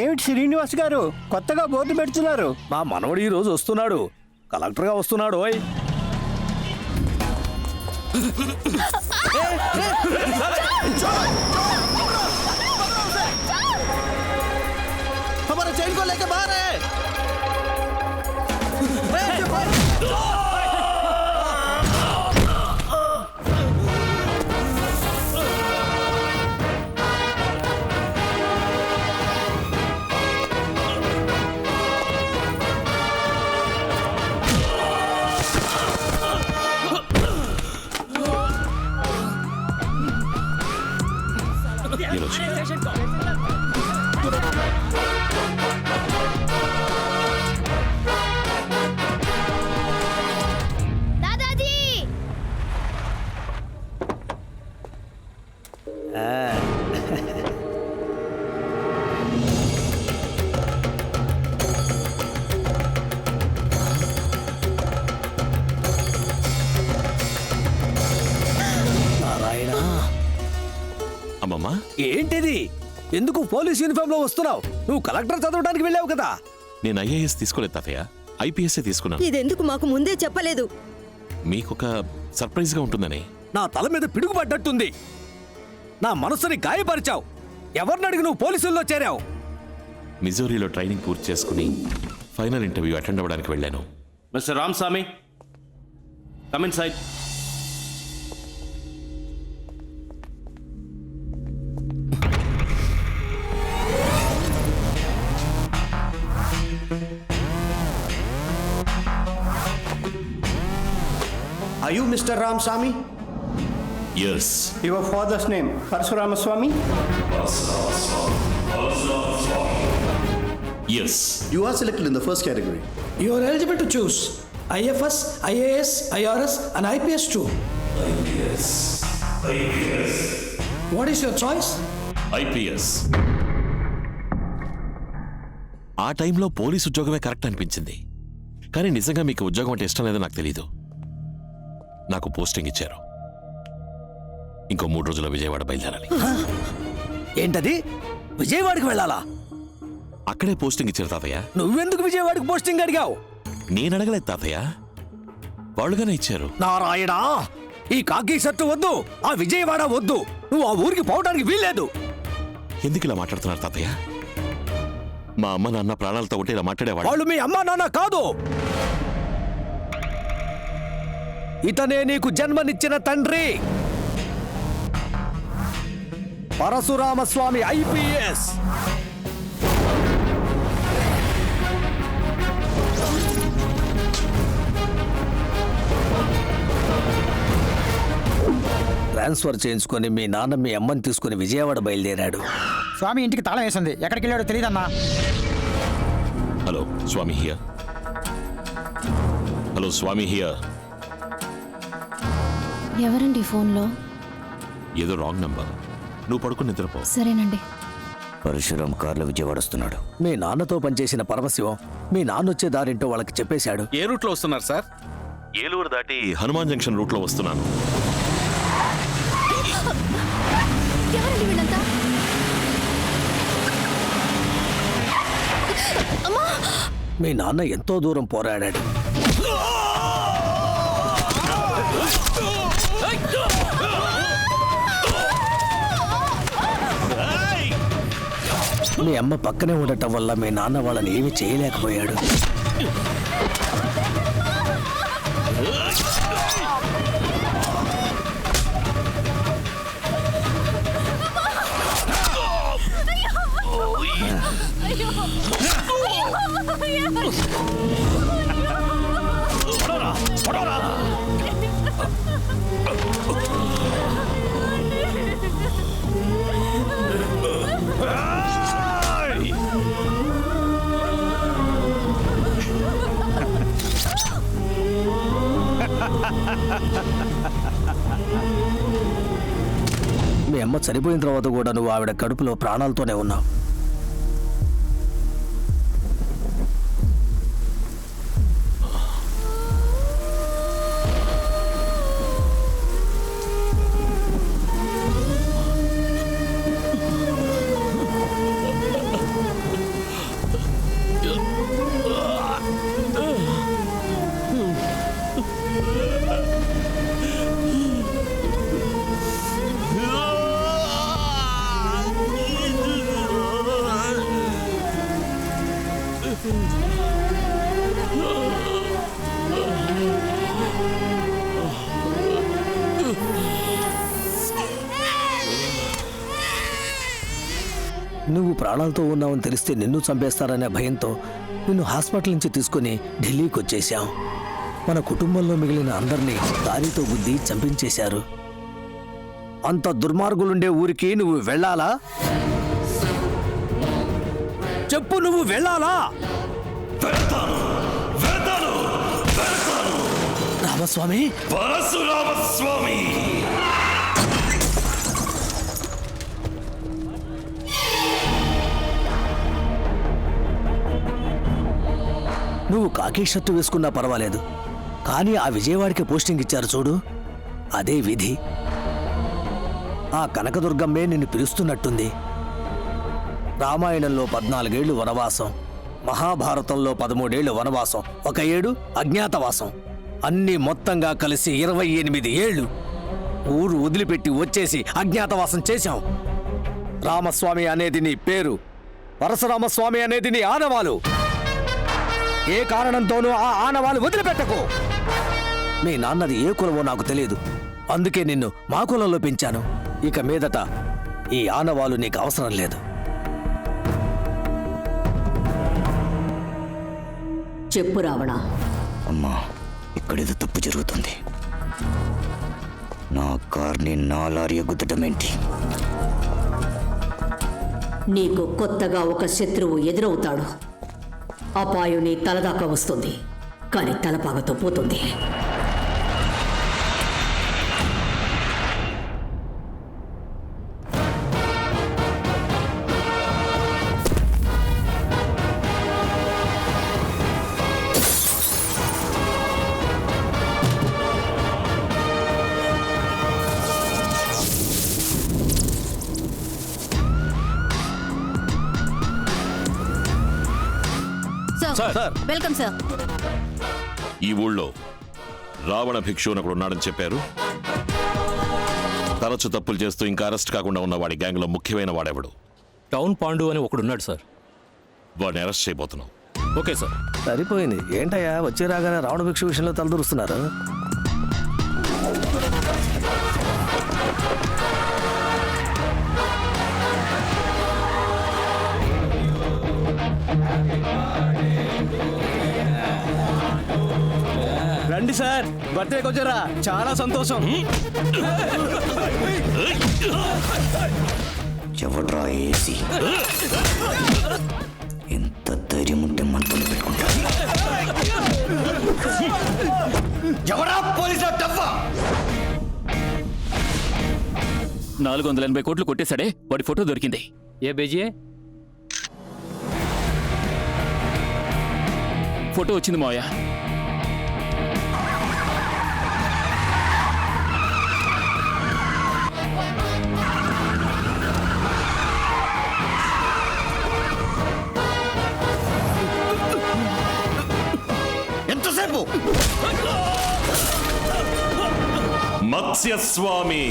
ఏమిటి శ్రీనివాస్ గారు కొత్తగా బోర్డు పెడుతున్నారు మా మనవడు ఈ రోజు వస్తున్నాడు కలెక్టర్గా వస్తున్నాడు ఓయ్ हमारा चैन को लेके बाहर है ఎందుకు పోలీస్ యూనిఫామ్లో వస్తున్నావు? నువ్వు కలెక్టర్ చదవడానికి వెళ్ళావు కదా. నేను ఐఏఎస్ తీసుకోలేదు తాతయ్య. ఐపీఎస్ఏ తీసుకున్నాను. ఇదెందుకు మాకు ముందే చెప్పలేదు? మీకొక సర్ప్రైజ్గా ఉంటుందని. నా తల మీద పిడుగుపడ్డట్టుంది. నా మనసుని గాయపరిచావు. ఎవరిని అడిగి నువ్వు పోలీసుల్లో చేరావు? మిజోరీలో ట్రైనింగ్ పూర్తి చేసుకుని ఫైనల్ ఇంటర్వ్యూ అటెండ్ అవ్వడానికి వెళ్ళాను. Mister Ramaswamy come inside Are you Mr. Ramsamy? Yes your father's name Parasuramaswamy yes You are selected in the first category. You are eligible to choose IFS, IAS, IRS, and IPS too. IPS. IPS. What is your choice? IPS ఆ టైంలో police ఉద్యోగమే correct అనిపించింది కానీ నిజంగా మీకు ఉద్యోగం అంటే ఇష్టం లేదో నాకు తెలీదు నాకు పోస్టింగ్ ఇచ్చారు. ఇంకో మూడు రోజుల్లో విజయవాడ బయలుదేరాలి. ఏంటది? విజయవాడకి వెళ్ళాలా? అక్కడే పోస్టింగ్ ఇచ్చారు తాతయ్య. నువ్వెందుకు విజయవాడకి పోస్టింగ్ అడిగావు? నేను అడగలేదు తాతయ్య. వాళ్ళుగానే ఇచ్చారు. నారాయణ ఈ కాకి షర్టు వద్దు ఆ విజయవాడ వద్దు. నువ్వు ఆ ఊరికి పోవడానికి వీల్లేదు. ఎందుకు ఇలా మాట్లాడుతున్నారు తాతయ్య? మా అమ్మ నాన్న ప్రాణాలతో ఉంటే ఇలా మాట్లాడేవాడు వాళ్ళు మీ అమ్మా నాన్న కాదు. ఇతనే నీకు జన్మనిచ్చిన తండ్రి. పరశురామస్వామి ఐపీఎస్. ట్రాన్స్ఫర్ చేయించుకొని మీ నాన్న మీ అమ్మని తీసుకుని విజయవాడ బయలుదేరాడు. స్వామి ఇంటికి తాళం వేసింది. ఎక్కడికి వెళ్ళాడో తెలియదన్నా hello Swamy here. Hello Swamy here. ఎవరండి ఫోన్లో? ఏదో రాంగ్ నంబర్. నువ్వు పడుకుని నిద్రపో. సరేనండి. పరశురామ్ కార్లో విజయవాడ వస్తున్నాడు. మీ నాన్నతో పనిచేసిన పరమశివం మీ నాన్న వచ్చే దారింటో వాళ్ళకి చెప్పేశాడు. ఏ రూట్లో వస్తున్నారు సార్? ఏలూరు దాటి హనుమాన్ జంక్షన్ రూట్లో వస్తున్నాను. ఎవరండి వీళ్ళంతా? మీ నాన్న ఎంతో దూరం పోరాడాడు. మీ అమ్మ పక్కనే ఉండటం వల్ల మీ నాన్న వాళ్ళని ఏమి చేయలేకపోయాడు. మీ అమ్మ చనిపోయిన తర్వాత కూడా నువ్వు ఆవిడ కడుపులో ప్రాణాలతోనే ఉన్నావు. ప్రాణాలతో ఉన్నావని తెలిస్తే నిన్ను చంపేస్తారనే భయంతో నిన్ను హాస్పిటల్ నుంచి తీసుకుని ఢిల్లీకి వచ్చేశాం. మన కుటుంబంలో మిగిలిన అందరినీ దారితో గుద్ది చంపించేశారు. అంత దుర్మార్గులుండే ఊరికి నువ్వు వెళ్ళాలా? చెప్పు నువ్వు వెళ్ళాలా? రామస్వామి? పరశురామస్వామి నువ్వు కాకి షర్టు వేసుకున్నా పర్వాలేదు. కానీ ఆ విజయవాడికి పోస్టింగ్ ఇచ్చారు చూడు. అదే విధి. ఆ కనకదుర్గమ్మే నిన్ను పిలుస్తున్నట్టుంది. రామాయణంలో పద్నాలుగేళ్ళు వనవాసం. మహాభారతంలో పదమూడేళ్ళు వనవాసం. ఒక ఏడు అజ్ఞాతవాసం. అన్నీ మొత్తంగా కలిసి ఇరవై ఎనిమిది ఏళ్ళు. ఊరు వదిలిపెట్టి వచ్చేసి అజ్ఞాతవాసం చేశాం. రామస్వామి అనేది నీ పేరు. పరశురామస్వామి అనేది నీ ఆనవాలు. ఏ కారణంతోనూ ఆ ఆనవాలు వదిలిపెట్టకు. మీ నాన్నది ఏ కులమో నాకు తెలియదు. అందుకే నిన్ను మా కులంలో పెంచాను. ఇక మీదట ఈ ఆనవాలు నీకు అవసరం లేదు. చెప్పు రావణ. అమ్మా ఇక్కడేదో తప్పు జరుగుతుంది. నా కార్ని నా లారీ ఏంటి? నీకు కొత్తగా ఒక శత్రువు ఎదురవుతాడు. అపాయం నీ తలదాకా వస్తుంది. కానీ తలపాగతో పోతుంది. సార్. Welcome sir. ఈ ఊళ్ళో రావణ భిక్షు అని ఉన్నాడని చెప్పారు. తరచు తప్పులు చేస్తూ ఇంకా అరెస్ట్ కాకుండా ఉన్న వాడి గ్యాంగ్లో ముఖ్యమైన వాడెవడు? టౌన్ పాండు అని ఒకడున్నాడు సార్. వాడిని అరెస్ట్ చేయబోతున్నాం ఓకే సార్. సరిపోయింది. ఏంటయ్యా వచ్చే రాగానే రావణ భిక్ష విషయంలో తలదూరుస్తున్నారు? సార్ బర్త్డేకి వచ్చారా? చాలా సంతోషం. ఎవడ్రా ఏసి? ఎంత ధైర్యం ఉంటే మనతో పెట్టుకుంటా. ఎవరా డబ్బా? నాలుగు వందల ఎనభై కోట్లు కొట్టేశాడే వాడి ఫోటో దొరికింది. ఏ బేజీ? ఫోటో వచ్చింది మావయ్య. ఎంతసేపు మత్స్యస్వామి.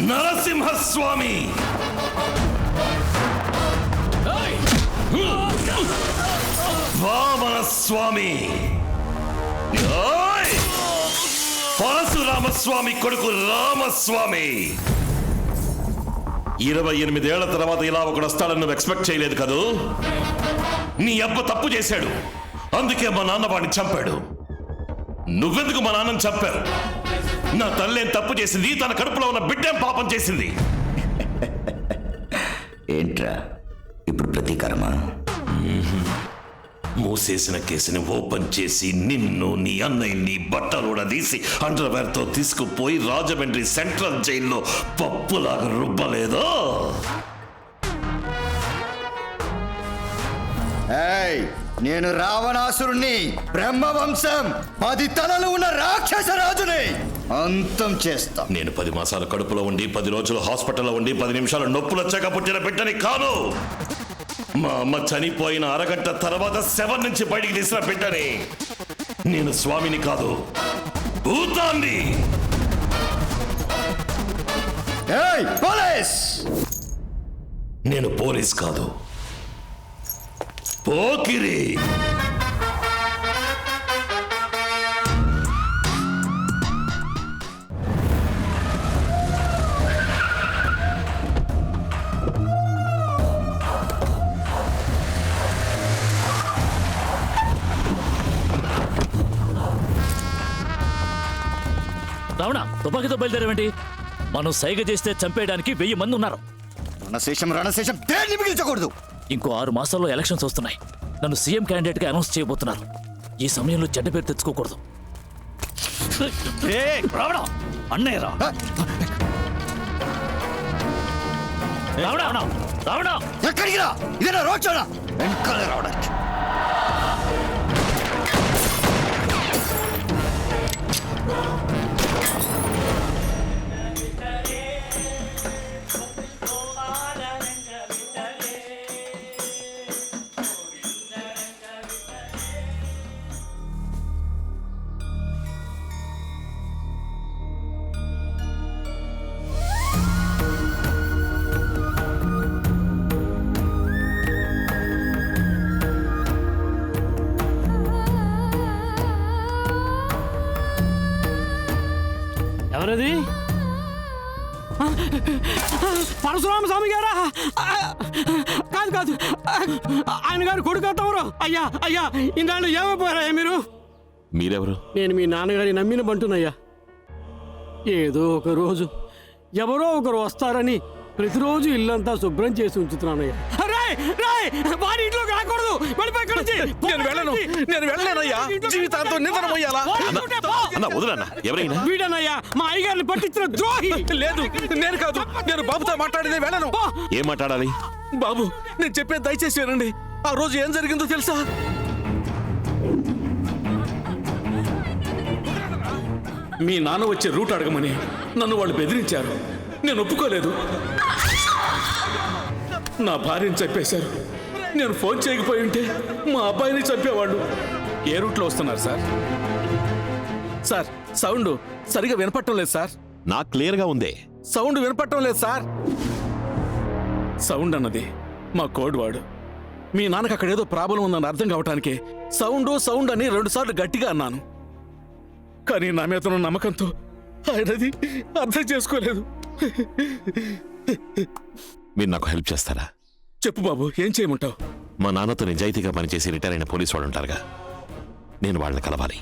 నరసింహస్వామి! వామనస్వామి! ఓయ్! పరశురామస్వామి కొడుకు రామస్వామి! ఇరవై ఎనిమిదేళ్ళ తర్వాత ఇలా ఒకడు వస్తాడని నువ్వు ఎక్స్పెక్ట్ చేయలేదు కదూ? నీ అబ్బ తప్పు చేశాడు. అందుకే మా నాన్న వాడిని చంపాడు. నువ్వెందుకు మా నాన్నని చంపావు నా తల్లేం తప్పు చేసింది? తన కడుపులో ఉన్న బిడ్డేం పాపం చేసింది? ఏంట్రా? ఇప్పుడు ప్రతీకారమా? మూసేసిన కేసుని ఓపెన్ చేసి నిన్ను నీ అన్నయ్యని బట్టలు తీసి అండర్వేర్తో తీసుకుపోయి రాజమండ్రి సెంట్రల్ జైల్లో పప్పులాగా రుబ్బలేదో. ఏయ్ నేను రావణాసురుణ్ణి బ్రహ్మవంశం పది తలలు ఉన్న రాక్షస రాజుని అంతం చేస్తా. నేను పది మాసాల కడుపులో ఉండి పది రోజులు హాస్పిటల్లో ఉండి పది నిమిషాలు నొప్పులు వచ్చాక పుట్టిన బిడ్డని కాను మా అమ్మ చనిపోయిన అరగంట తర్వాత శవం నుంచి బయటికి తీసిన బిడ్డని నేను స్వామిని కాదు భూతాన్ని. నేను పోలీస్ కాదు. పోకిరి. రావణ తుపాకీతో బయలుదేరేవేంటి? మనం సైగ చేస్తే చంపేయడానికి వెయ్యి మంది ఉన్నారు. రణశేషం రణశేషం దేన్ని మిగిల్చకూడదు? ఇంకో ఆరు మాసాల్లో ఎలక్షన్స్ వస్తున్నాయి. నన్ను సీఎం క్యాండిడేట్గా అనౌన్స్ చేయబోతున్నారు. ఈ సమయంలో చెడ్డ పేరు తెచ్చుకోకూడదు. అన్నయ్య రా. రావణ! రావణ! ఎక్కడికి రా? ఇదేనా రోడ్ వెనకాలే రావడానికి. ఎవరది పరశురామ స్వామి గారా? కాదు కాదు. ఆయన గారు కొడుకు తమరు అయ్యా అయ్యా ఇన్నాళ్ళు ఏమైపోయారా మీరు? మీరెవరు? నేను మీ నాన్నగారి నమ్మిన బంటునయ్యా. ఏదో ఒక రోజు ఎవరో ఒకరు వస్తారని ప్రతిరోజు ఇల్లంతా శుభ్రం చేసి ఉంచుతున్నానయ్యా. రాయ్ ఇంట్లోకి రాకూడదు. వెళ్ళిపోయి ఇక్కడి నుంచి. నేను వెళ్ళను. నేను వెళ్ళలేనయ్యా జీవితాంతం నిద్ర పోయాలా అన్న వదులన్న. ఎవరైనా? వీడనయ్యా మా అయ్యగారిని పట్టించిన ద్రోహి. లేదు నేను కాదు. నేను బాబుతో మాట్లాడేది వెళ్ళను. ఏం మాట్లాడాలి? బాబు నేను చెప్పేది దయచేసి వినండి. ఆ రోజు ఏం జరిగిందో తెలుసా? మీ నాన్న వచ్చే రూట్ అడగమని నన్ను వాళ్ళు బెదిరించారు. నేను ఒప్పుకోలేదు. నా భార్యని చెప్పేశారు. నేను ఫోన్ చేయకపోయి ఉంటే మా అబ్బాయిని చంపేవాళ్ళు. ఏ రూట్లో వస్తున్నారు సార్? సార్ సౌండ్ సరిగా వినపట్టం లేదు సార్. నాకు క్లియర్గా ఉందే. సౌండ్ వినపట్టం లేదు సార్. సౌండ్ అన్నది మా కోడ్ వాడు. మీ నాన్నకు అక్కడ ఏదో ప్రాబ్లం ఉందని అర్థం కావటానికి సౌండ్ సౌండ్ అని రెండుసార్లు గట్టిగా అన్నాను. కానీ నా మీద ఉన్న నమ్మకంతో ఆయనది అర్థం చేసుకోలేదు. మీరు నాకు హెల్ప్ చేస్తారా? చెప్పు బాబు ఏం చేయమంటావు? మా నాన్నతో నిజాయితీగా పనిచేసి రిటైర్ అయిన పోలీసు వాడు ఉంటారుగా. నేను వాళ్ళని కలవాలి.